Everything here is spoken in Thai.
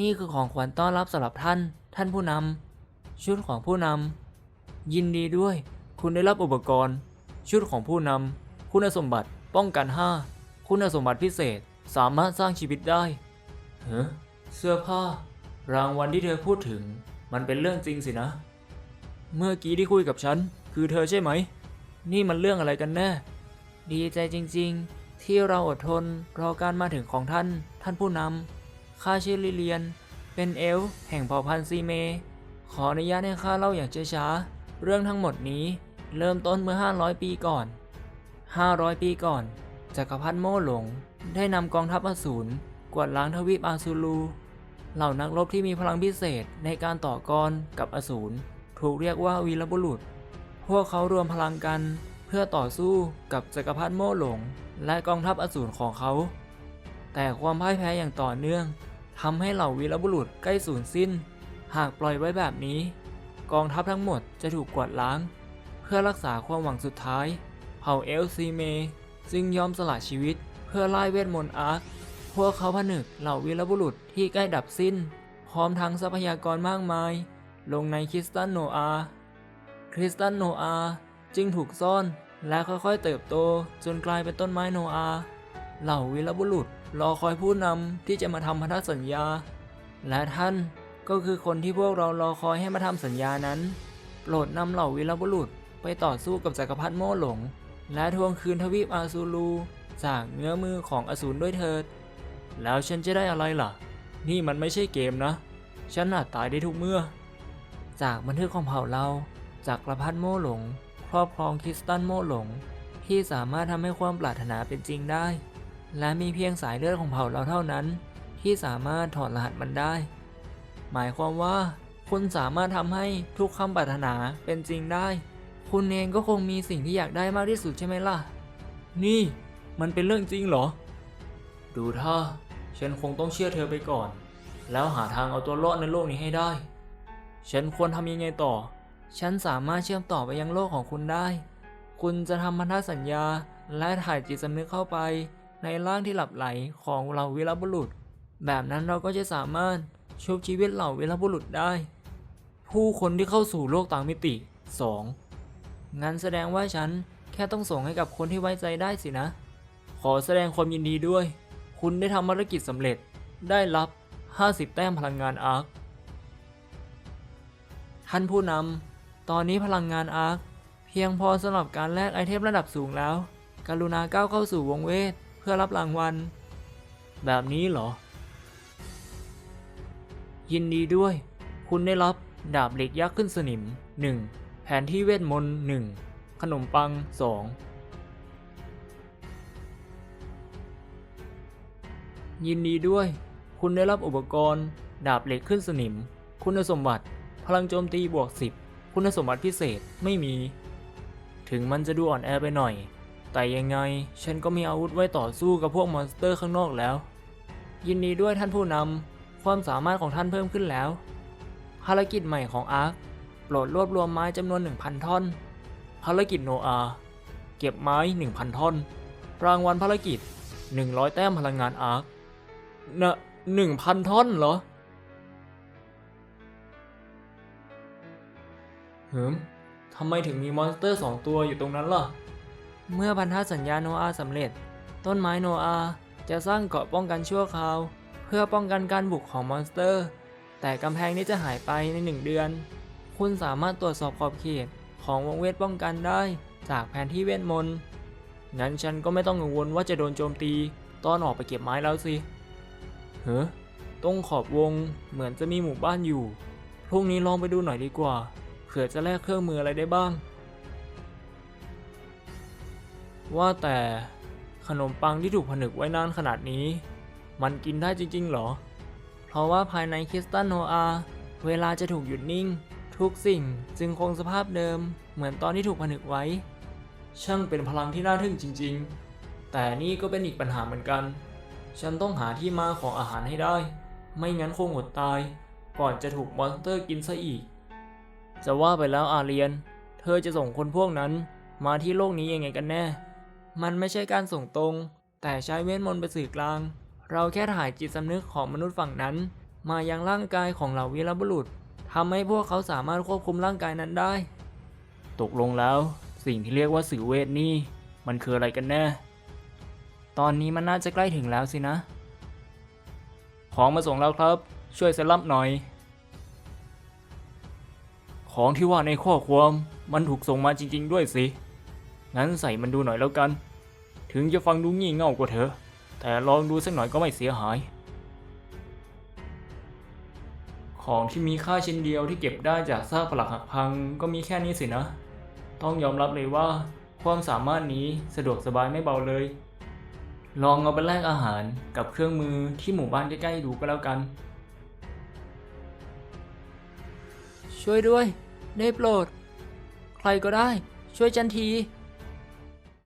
นี่คือของขวัญต้อนรับสำหรับท่าน ท่านผู้นำชุดของผู้นำยินดีด้วย คุณได้รับอุปกรณ์ ชุดของผู้นำคุณสมบัติป้องกัน 5 คุณสมบัติพิเศษสามารถสร้างชีวิตได้เฮ้เสื้อผ้า รางวัลที่เธอพูดถึง มันเป็นเรื่องจริงสินะ เมื่อกี้ที่คุยกับฉัน คือเธอใช่ไหม นี่มันเรื่องอะไรกันแน่ ดีใจจริง ๆ ที่เราอดทนรอการมาถึงของท่าน ท่านผู้นำ ข้าชื่อลิเลียน เป็นเอลฟ์แห่งเผ่าพันธุ์ซีเม ขออนุญาตให้ข้าเล่าอย่างช้าๆ เรื่องทั้งหมดนี้เริ่มต้นเมื่อ 500 ปีก่อน 500 ปีก่อน จักรพรรดิโม่หลง ได้นำกองทัพอสูรกวาดล้างทวีปอาซูลู เหล่านักรบที่มีพลังพิเศษในการต่อกรกับอสูรถูกเรียกว่าวีรบุรุษ พวกเขารวมพลังกันเพื่อต่อสู้กับจักรพรรดิโม่หลง และกองทัพอสูรของเขา แต่ความพ่ายแพ้อย่างต่อเนื่อง ทำให้เหล่าวีรบุรุษใกล้สูญสิ้น หากปล่อยไว้แบบนี้ กองทัพทั้งหมดจะถูกกวาดล้าง เพื่อรักษาความหวังสุดท้าย เผ่าเอลซีเมจึงยอมสละชีวิตเพื่อไล่เวทมนต์อาร์คพวกเขาผนึกเหล่าวีรบุรุษที่ใกล้ดับสิ้น พร้อมทั้งทรัพยากรมากมาย ลงในคริสตันโนอาคริสตันโนอาจึงถูกซ่อนและค่อยๆเติบโตจนกลายเป็นต้นไม้โนอา เหล่าวีรบุรุษรอคอยผู้นำที่จะมาทำพันธสัญญา และท่านก็คือคนที่พวกเรารอคอยให้มาทำสัญญานั้น โปรดนำเหล่าวีรบุรุษไปต่อสู้กับจักรพรรดิโม่หลง และทวงคืนทวีปอาซูลูจากเงื้อมือของอสูรด้วยเถิด แล้วฉันจะได้อะไรล่ะ นี่มันไม่ใช่เกมนะ ฉันอาจตายได้ทุกเมื่อ จากบันทึกของเผ่าเราจากกระพัดโม่หลง ครอบครองคริสตันโม่หลง ที่สามารถทำให้ความปรารถนาเป็นจริงได้ และมีเพียงสายเลือดของเผ่าเราเท่านั้น ที่สามารถถอดรหัสมันได้ หมายความว่า คุณสามารถทำให้ทุกคำปรารถนาเป็นจริงได้ คุณเองก็คงมีสิ่งที่อยากได้มากที่สุดใช่ไหมล่ะ นี่มันเป็นเรื่องจริงเหรอ ดูท่าฉันคงต้องเชื่อเธอไปก่อน แล้วหาทางเอาตัวรอดในโลกนี้ให้ได้ ฉันควรทำยังไงต่อ ฉันสามารถเชื่อมต่อไปยังโลกของคุณได้ คุณจะทำพันธสัญญาและถ่ายจิตสำนึกเข้าไป ในร่างที่หลับไหลของเหล่าวีรบุรุษ แบบนั้นเราก็จะสามารถชุบชีวิตเหล่าวีรบุรุษได้ ผู้คนที่เข้าสู่โลกต่างมิติ 2. งั้นแสดงว่าฉันแค่ต้องส่งให้กับคนที่ไว้ใจได้สินะ ขอแสดงความยินดีด้วย คุณได้ทำภารกิจสำเร็จได้รับ 50 แต้มพลังงานอาร์คท่านผู้นำตอนนี้พลังงานอาร์คเพียงพอสำหรับการแลกไอเทมระดับสูงแล้ว กรุณาก้าวเข้าสู่วงเวท เพื่อรับรางวัล แบบนี้เหรอ ยินดีด้วย คุณได้รับดาบเหล็กยักษ์ขึ้นสนิม 1. แผนที่เวทมนต์1ขนมปัง 2 ยินดีด้วย คุณได้รับอุปกรณ์ ดาบเหล็กขึ้นสนิม คุณสมบัติ พลังโจมตีบวก 10 คุณสมบัติพิเศษไม่มี ถึงมันจะดูอ่อนแอไปหน่อย แต่ยังไง ฉันก็มีอาวุธไว้ต่อสู้กับพวกมอนสเตอร์ข้างนอกแล้ว ยินดีด้วยท่านผู้นำ ความสามารถของท่านเพิ่มขึ้นแล้ว ภารกิจใหม่ของอาร์คโปรดรวบรวมไม้จำนวน 1,000 ท่อน ภารกิจโนอาเก็บไม้ 1,000 ท่อน รางวัลภารกิจ 100 แต้มพลังงานอาร์คนะ1,000 ท่อนเหรอเหิมทำไมถึงมีมอนสเตอร์สองตัวอยู่ตรงนั้นล่ะ เมื่อพันธสัญญาโนอาสำเร็จ ต้นไม้โนอาจะสร้างเกราะป้องกันชั่วคราว เพื่อป้องกันการบุกของมอนสเตอร์ แต่กำแพงนี้จะหายไปในหนึ่งเดือน คุณสามารถตรวจสอบขอบเขตของวงเวทป้องกันได้จากแผนที่เวทมนต์งั้นฉันก็ไม่ต้องกังวลว่าจะโดนโจมตี ตอนออกไปเก็บไม้แล้วสิเฮ้ตรงขอบวงเหมือนจะมีหมู่บ้านอยู่ พรุ่งนี้ลองไปดูหน่อยดีกว่า เผื่อจะแลกเครื่องมืออะไรได้บ้าง ว่าแต่ขนมปังที่ถูกผนึกไว้นานขนาดนี้ มันกินได้จริงๆหรอ เพราะว่าภายในคริสตัลโนอาเวลาจะถูกหยุดนิ่ง ทุกสิ่งจึงคงสภาพเดิม เหมือนตอนที่ถูกผนึกไว้ ช่างเป็นพลังที่น่าทึ่งจริง ๆ แต่นี่ก็เป็นอีกปัญหาเหมือนกัน ฉันต้องหาที่มาของอาหารให้ได้ ไม่งั้นคงอดตาย ก่อนจะถูกมอนสเตอร์กินซะอีก จะว่าไปแล้วอาเรียน เธอจะส่งคนพวกนั้นมาที่โลกนี้ยังไงกันแน่ มันไม่ใช่การส่งตรง แต่ใช้เวทมนต์เป็นสื่อกลาง เราแค่ถ่ายจิตสำนึกของมนุษย์ฝั่งนั้น มายังร่างกายของเหล่าวีรบุรุษทำให้พวกเขาสามารถควบคุมร่างกายนั้นได้ ตกลงแล้วสิ่งที่เรียกว่าสื่อเวทนี่ มันคืออะไรกันแน่ ตอนนี้มันน่าจะใกล้ถึงแล้วสินะ ของมาส่งแล้วครับ ช่วยเซรับหน่อย ของที่ว่าในข้อความมันถูกส่งมาจริง ๆ ด้วยสิ งั้นใส่มันดูหน่อยแล้วกัน ถึงจะฟังดูงี่เง่ากว่าเถอแต่ลองดูสักหน่อยก็ไม่เสียหาย ของที่มีค่าชิ้นเดียวที่เก็บได้จากซากปลักหักพังก็มีแค่นี้สินะ ต้องยอมรับเลยว่า ความสามารถนี้สะดวกสบายไม่เบาเลย ลองเอาไปแลกอาหารกับเครื่องมือที่หมู่บ้านใกล้ๆดูก็แล้วกัน ช่วยด้วย ได้โปรด ใครก็ได้ ช่วยจันที